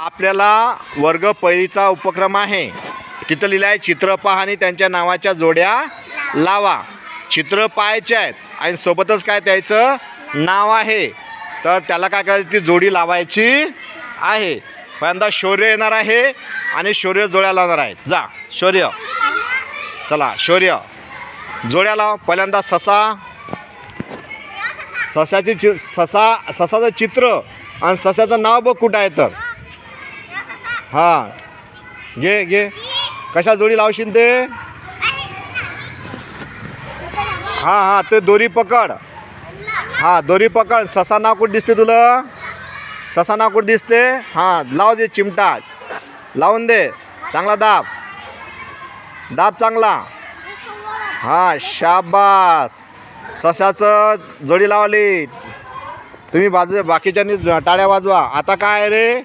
आपल्याला वर्ग पहिलीचा उपक्रम आहे. तिथं लिहिलं आहे चित्र पहा आणि त्यांच्या नावाच्या जोड्या लावा. चित्र पाहायचे आहेत आणि सोबतच काय त्याचं नाव आहे. तर त्याला काय करायचं? ती जोडी लावायची आहे. पहिल्यांदा शौर्य येणार आहे आणि शौर्य जोड्या लावणार आहे. जा शौर्य. चला शौर्य. जोड्या लाव. पहिल्यांदा ससा. ससाची चि ससा ससाचं चित्र आणि ससाचं नाव बघ कुठं आहे तर. हां. घे घे. कशा जोडी लावशील ते? हां हां ते दोरी पकड. हां दोरी पकड. ससा नाव कुठं दिसते तुला. ससा नाव कुठं दिसते. हां लाव दे चिमटा लावून दे. चांगला दाब. दाब चांगला. हां शाबास. सशाचं जोडी लावली. तुम्ही बाजू बाकीच्यांनी टाळ्या वाजवा. आता काय आहे रे?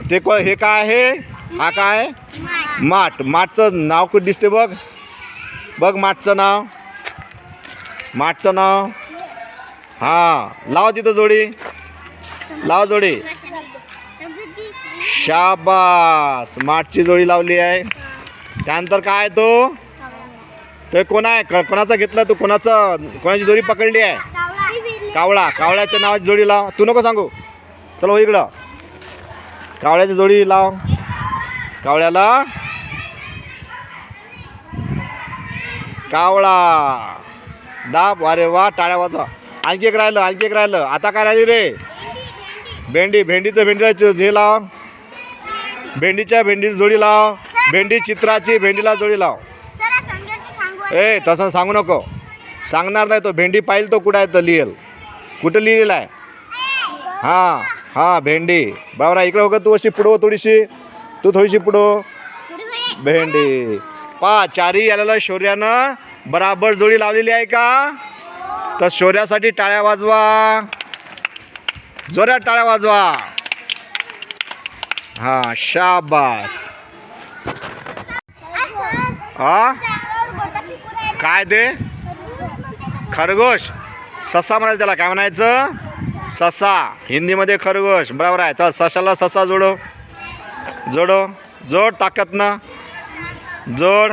ते को हे काय आहे? हा काय? माठ. माठचं नाव कुठं दिसते बघ. बघ माठचं नाव. माठचं नाव. हां. लाव तिथं जोडी. लाव जोडी. शाबास. माठची जोडी लावली आहे. त्यानंतर काय तो? ते कोण आहे? क- कोणाचं घेतलं तू? कोणाचं? कोणाची दोरी पकडली आहे? कावळा. कावळ्याच्या नावाची जोडी लाव. तू नको सांगू. चलो हो इकडं. कावळ्याची जोडी लाव. कावळ्याला. कावळा. दाब. अरे वा टाळ्या वाजवा. आणखी एक राहिलं आणखी एक राहिलं. आता काय राहिली रे? भेंडी. भेंडीचं भेंडीचं झे लाव. भेंडीच्या भेंडीला जोडी लाव. भेंडी चित्राची भेंडीला जोडी लाव. ए तसं सांगू नको. सांगणार नाही तो. भेंडी पाहिल तो कुठं आहे तर लिहेल. कुठं लिहिलेला आहे? हां. हां भेंडी. बाबरा इकडे हो का तू अशी पुढं हो थोडीशी. तू थोडीशी पुढो हो. भेंडी. पा चारी आलेलं शौर्यानं बराबर जोडी लावलेली आहे का? तर शौर्यासाठी टाळ्या वाजवा. जोऱ्यात टाळ्या वाजवा. हां शाबास. हा काय ते? खरगोश. ससा म्हणायचं त्याला काय म्हणायचं? ससा. हिंदीमध्ये खरगोश. बरोबर आहे. तर सशाला ससा जोडो. जोडो. जोड ताकद ना जोड.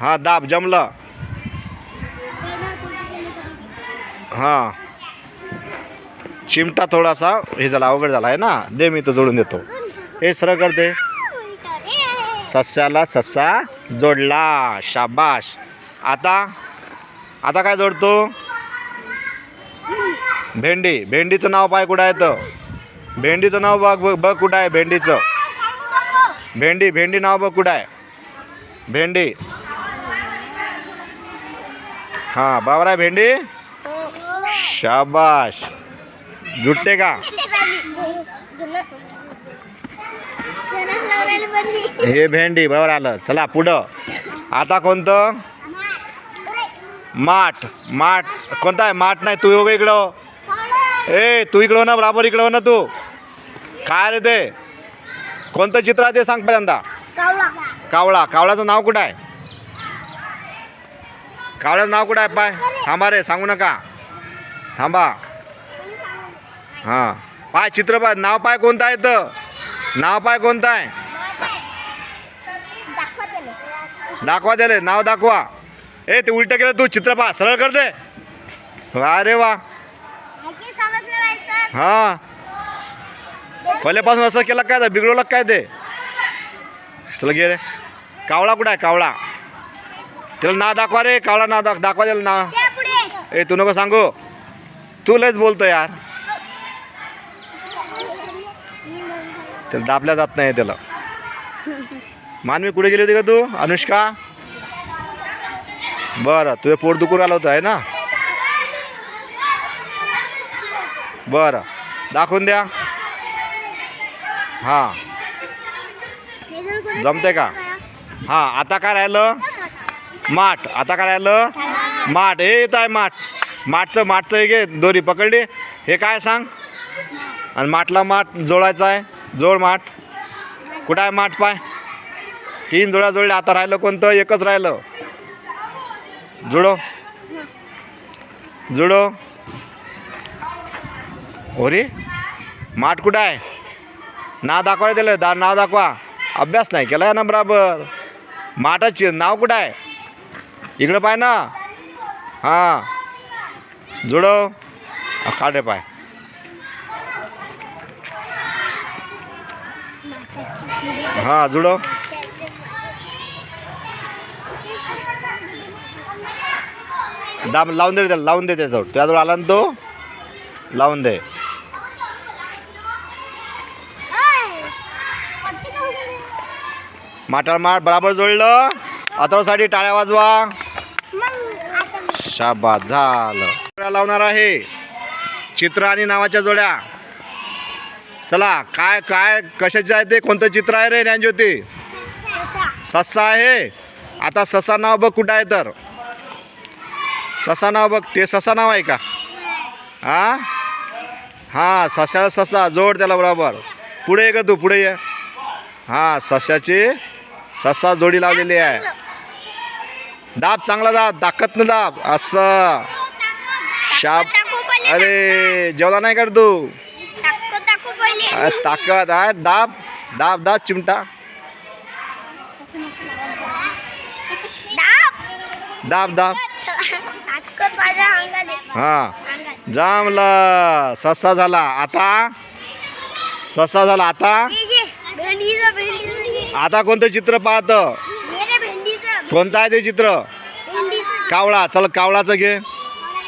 हां दाब जमलं. हां. चिमटा थोडासा हे झाला अवघड झाला आहे ना? दे मी तो जोडून देतो. हे सरळ करते सस्याला ससा जोडला. शाबाश. आता? आता काय जोडतो? भेंडी भेंडीचं नाव पाय कुठं आहे तर? भेंडीचं नाव बघ बघ बघ कुठं आहे भेंडीचं. भेंडी भेंडी नाव बघ कुठं आहे? भेंडी. हां बरोबर आहे भेंडी? शाबाश. जुटते का? हे भेंडी बरोबर आलं. चला पुढं. आता कोणतं? माठ. माठ. कोणता आहे? माठ नाही तू येऊ इकडं? हो. ए तू इकडं हो ना बराबर इकडं हो ना तू. काय रे ते? कोणतं चित्र आहे ते सांग पहिल्यांदा. कावळा. कावळ्याचं नाव कुठं आहे? कावळ्याचं नाव कुठं आहे? पाय. थांबा रे सांगू नका. थांबा. हां. पाय चित्र पाय. नाव पाय कोणतं आहे तर नाव पाय कोणतं आहे? दाखवा त्याले. नाव दाखवा. ए ते उलटं केलं तू. चित्र पहा. सरळ कर दे वा रे वा. हां. पहिल्यापासून असं केलं काय बिघडवलं काय ते? चला गे रे. कावळा कुठं आहे? कावळा. त्याला नाव दाखवा रे कावळा नाव दाख दाखवा त्याला नाव ए तू नको सांगू. तू लयच बोलतो यार. त्याला दाबल्या जात नाही त्याला. मानवी कुठे गेली होती का तू? अनुष्का? बरं तुझे पोट दुखून आलं होतं आहे ना? बरं. दाखवून द्या. हां. जमते का? हां आता काय राहिलं? माठ. आता काय राहिलं? माठ. हे येत आहे माठ. माठचं माठचं हे घे दोरी पकडली. हे काय सांग? आणि माठला माठ जोडायचा आहे. जोड माठ. कुठं आहे माठ पाय? तीन जोड्या जोडल्या. आता राहिलं कोणतं? एकच राहिलं. जुडो. जुडो. ओरे? माठ कुठं आहे? नाव दाखवायला दिलं दा नाव दाखवा. अभ्यास नाही केला ना बराबर माठाची नाव कुठं आहे? इकडं पाय ना. हां. जुडव काढे रे पाय. हां जुडव दाब लावून दे त्याला लावून दे त्याजवळ त्याजवळ आला ना तो? लावून दे. माटाळ माळ बराबर जोडलं. अथर्वसाठी टाळ्या वाजवा. शाबा झालं. लावणार आहे. चित्र आणि नावाच्या जोड्या. चला काय काय कशाचे आहे ते? कोणतं चित्र आहे रे ज्ञानज्योती? सस्सा आहे. आता ससा नाव बघ कुठं आहे तर. ससा नाव बघ ते ससा नाव आहे का? हा? हां ससा ससा जोड त्याला बरोबर. पुढे ये का तू पुढे ये. हां सशाची ससा जोडी लावलेली आहे. दाब चांगला दाब दाखत ना दाब असं. शाप अरे जेवला नाही कर तू? ताकत ताकद आहे दाब दाब दाब चिमटा. दाब दाब. हां जामला. ससा झाला. आता? ससा झाला. आता? आता कोणतं चित्र पाहतं? कोणतं आहे ते चित्र? कावळा. चल कावळाचं घे.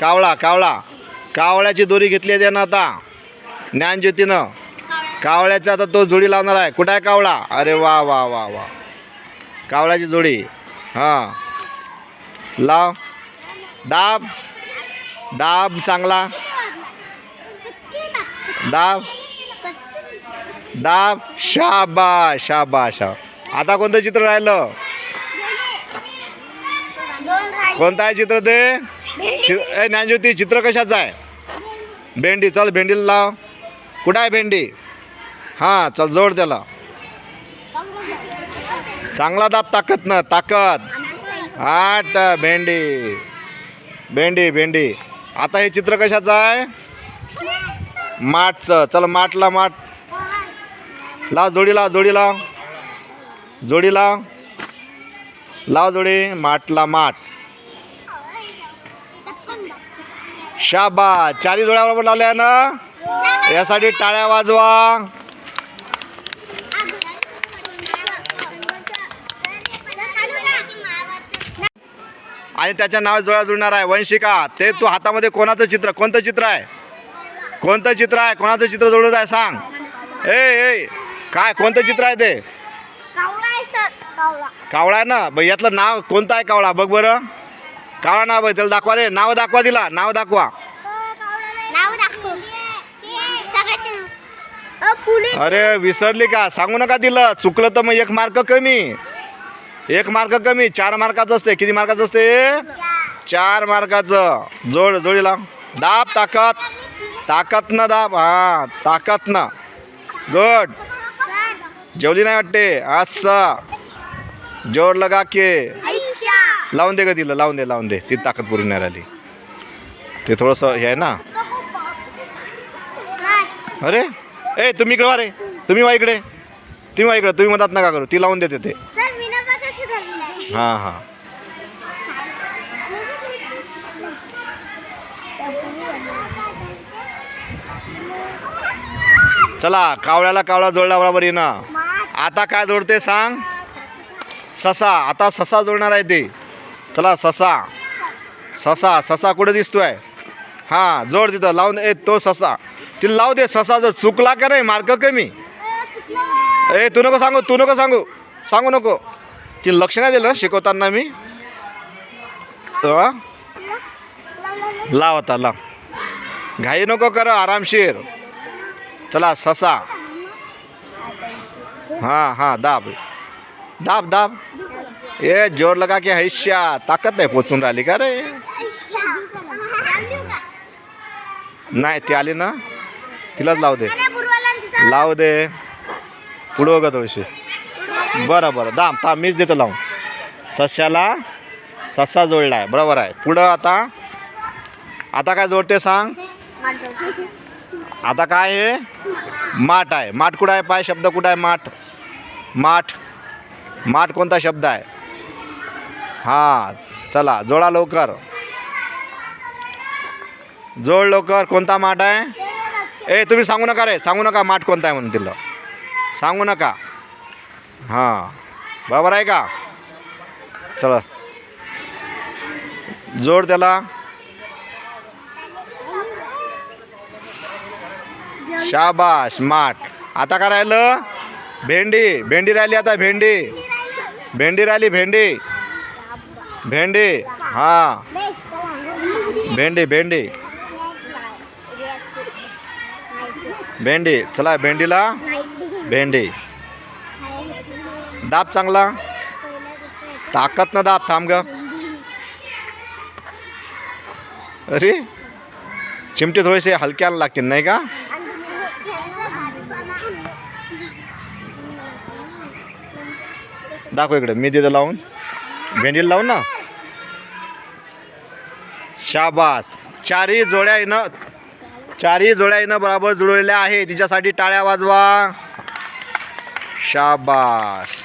कावळा कावळा. कावळ्याची दोरी घेतली आहे त्यानं आता. ज्ञानज्योतीनं. कावळ्याचा आता तो जोडी लावणार आहे. कुठं आहे कावळा? अरे वा वा वा वा. कावळ्याची जोडी. हां. लाव. दाब. दाब चांगला. दाब. दाब शाबा शाबा शा आता कोणतं चित्र राहिलं? कोणतं आहे चित्र ते? चि ए ज्ञानज्योती चित्र कशाचं आहे? भेंडी चल भेंडीला लाव. कुठं आहे भेंडी? हां चल जोड त्याला. चांगला दाब ताकद ना ताकद. आठ भेंडी. भेंडी भेंडी. आता हे चित्र कशाचं आहे? माठचं. चल माठला माठ. लाव जोडी लाव जोडी लाव. जोडी लाव. लाव जोडी माटला माठ. शाबा चारी जोड्या बरोबर लावल्या ना? यासाठी टाळ्या वाजवा. आणि त्याच्या नाव जोड्या जुळणार आहे. वंशिका ते तू हातामध्ये कोणाचं चित्र कोणतं चित्र आहे? कोणतं चित्र आहे? कोणाचं चित्र जोडत आहे? सांग. ए ए. काय कोणतं चित्र आहे ते? कावळा आहे ना? ब यातलं नाव कोणतं आहे कावळा? बघ बरं. कावळा नाव त्याला दाखवा रे. नाव दाखवा दिला नाव दाखवा. अरे विसरली का? सांगू नका दिलं चुकलं तर मग एक मार्क कमी. एक मार्क कमी. चार मार्काचं असते. किती मार्काचं असते? चार मार्काचं. जोड जोडीला दाब ताकद. ताकद न दाब. हां ताकद न. गुड. जेवली नाही वाटते? असं जोड लगा के. लावून दे का तिला लावून दे लावून दे. ती ताकद पुरी नाही राहिली. ते थोडंसं हे आहे ना. अरे ए तुम्ही इकडे वा रे. तुम्ही वा इकडे. तुम्ही वा इकडे. तुम्ही मदत नका करू. ती लावून देते ते. हां हां. चला कावळ्याला कावळा जोडला बरोबर येणं आता काय जोडते सांग? ससा आता ससा जोडणार आहे ते. चला ससा. ससा ससा कुठे दिसतोय? हां जोड तिथं लावून ए तो ससा. तिला लावू दे ससा जर चुकला का नाही मार्क कमी. ए तू नको सांगू तू नको सांगू. सांगू नको. ती लक्ष नाही दिलं शिकवताना मी? लाव आता लाव. घाई नको कर आरामशीर. चला ससा. हां हां दाब। दाब दाब। ए जोर लगा के हैश्या ताकद नाही पोचून राहिली का रे नाही ती आली ना। तिलाच लाव दे। लाव दे। पुढं बघा थोडीशी। बरं बरं. दाम ता मीच देतो लावून. सस्याला ससा जोडला आहे. बरोबर आहे. पुढं आता आता काय जोडते सांग? आता काय आहे माठ आहे. माठ कुठं आहे? पाय शब्द कुठं आहे? माठ. माठ. माठ कोणता शब्द आहे? हां चला जोडा लवकर. जोड लवकर कोणता माठ आहे? ए तुम्ही सांगू नका रे सांगू नका माठ कोणता आहे म्हणून तिला. सांगू नका. हां बरोबर आहे का? चला. जोड त्याला. शाबाश माठ. आता काय राहिलं? भेंडी भेंडी राहिली आता भेंडी. भेंडी राहिली भेंडी. भेंडी हां. भेंडी भेंडी. भेंडी चला भेंडीला. भेंडी. दाब चांगला. ताकद ना दाब थांब ग. अरे चिमटे थोडेसे हलक्याला लागतील नाही का? दाखव इकडे. मी तिथं लावून. भेंडीला लावून ना. शाबास. चारही जोड्या येणं चारही जोड्या येणं बरोबर जुळलेल्या आहे तिच्यासाठी टाळ्या वाजवा. शाबास.